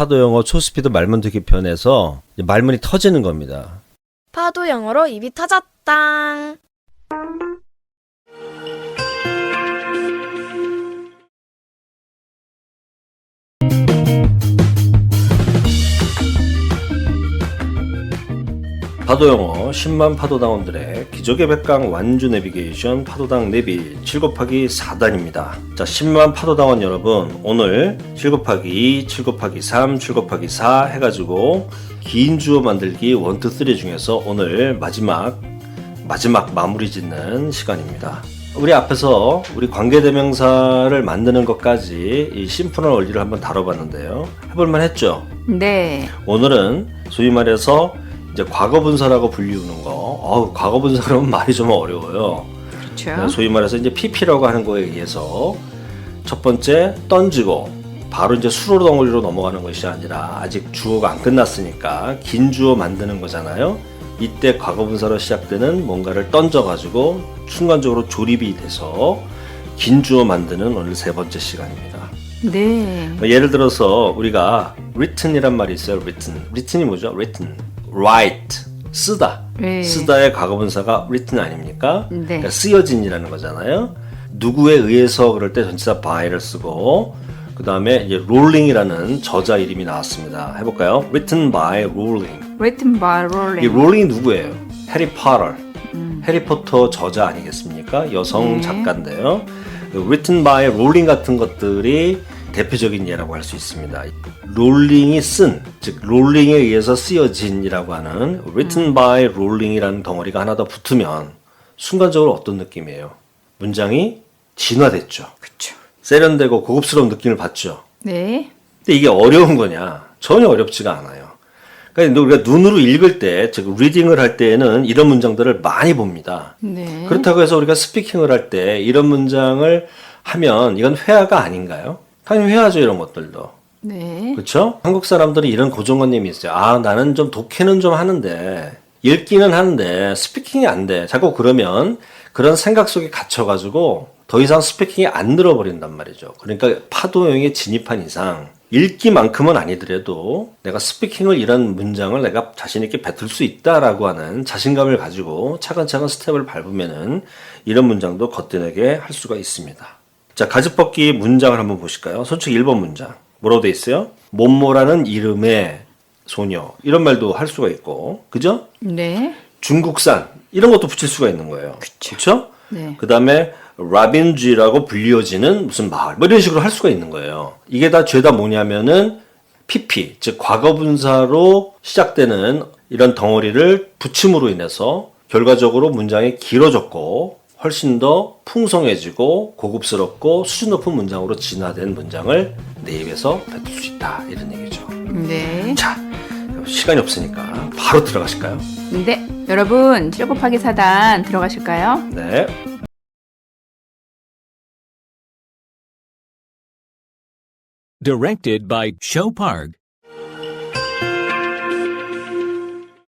파도 영어 초스피드 말문 듣기 편에서 이제 말문이 터지는 겁니다. 파도 영어로 입이 터졌당. 파도 영어 10만 파도당원들의 기적의 백강 완주 내비게이션 파도당 내비 7 곱하기 4단입니다. 자, 10만 파도당원 여러분, 오늘 7 곱하기 2, 7 곱하기 3, 7 곱하기 4 해가지고 긴 주어 만들기 1, 2, 3 중에서 오늘 마지막, 마지막 마무리 짓는 시간입니다. 우리 앞에서 우리 관계대명사를 만드는 것까지 이 심플한 원리를 한번 다뤄봤는데요. 해볼만 했죠? 네. 오늘은 소위 말해서 이제 과거 분사라고 불리우는 거. 어우, 과거 분사라면 말이 좀 어려워요. 그렇죠. 소위 말해서 이제 PP라고 하는 거에 의해서 첫 번째 던지고 바로 이제 수로 덩어리로 넘어가는 것이 아니라 아직 주어가 안 끝났으니까 긴 주어 만드는 거잖아요. 이때 과거 분사로 시작되는 뭔가를 던져가지고 순간적으로 조립이 돼서 긴 주어 만드는 오늘 세 번째 시간입니다. 네. 뭐 예를 들어서 우리가 written이란 말이 있어요. written. written이 뭐죠? written. Write. 쓰다. 네. 쓰다의 과거분사가 written 아닙니까? 네. 그러니까 쓰여진이라는 거잖아요. 누구에 의해서 그럴 때 전치사 by를 쓰고 그 다음에 이제 rolling이라는 저자 이름이 나왔습니다. 해볼까요? written by Rowling. Written by 이 Rowling. 롤링이 누구예요? 해리 포터. 해리포터 저자 아니겠습니까? 여성 네. 작가인데요. 그 written by 롤링 같은 것들이 대표적인 예라고 할 수 있습니다. 롤링이 쓴, 즉 롤링에 의해서 쓰여진이라고 하는 written by 롤링이라는 덩어리가 하나 더 붙으면 순간적으로 어떤 느낌이에요? 문장이 진화됐죠. 그렇죠. 세련되고 고급스러운 느낌을 받죠. 네. 근데 이게 어려운 거냐? 전혀 어렵지가 않아요. 그러니까 우리가 눈으로 읽을 때, 즉 리딩을 할 때에는 이런 문장들을 많이 봅니다. 네. 그렇다고 해서 우리가 스피킹을 할 때 이런 문장을 하면 이건 회화가 아닌가요? 당연히 회화죠 이런 것들도. 네. 그렇죠? 한국 사람들이 이런 고정관념이 있어요. 아 나는 좀 독해는 좀 하는데 읽기는 하는데 스피킹이 안 돼. 자꾸 그러면 그런 생각 속에 갇혀가지고 더 이상 스피킹이 안 늘어버린단 말이죠. 그러니까 파도형에 진입한 이상 읽기만큼은 아니더라도 내가 스피킹을 이런 문장을 내가 자신 있게 뱉을 수 있다라고 하는 자신감을 가지고 차근차근 스텝을 밟으면은 이런 문장도 거뜬하게 할 수가 있습니다. 자, 가지벗기 문장을 한번 보실까요? 솔직히 1번 문장. 뭐라고 돼 있어요? 몸모라는 이름의 소녀. 이런 말도 할 수가 있고. 그죠? 네. 중국산. 이런 것도 붙일 수가 있는 거예요. 그쵸? 네. 그 다음에 라빈지라고 불리워지는 무슨 마을. 뭐 이런 식으로 할 수가 있는 거예요. 이게 다 죄다 뭐냐면은 PP, 즉 과거 분사로 시작되는 이런 덩어리를 붙임으로 인해서 결과적으로 문장이 길어졌고 훨씬 더 풍성해지고 고급스럽고 수준 높은 문장으로 진화된 문장을 내 입에서 뱉을 수 있다 이런 얘기죠. 네. 자, 시간이 없으니까 바로 들어가실까요? 네. 여러분, 7 곱하기 4단 들어가실까요? 네. Directed by Show Park.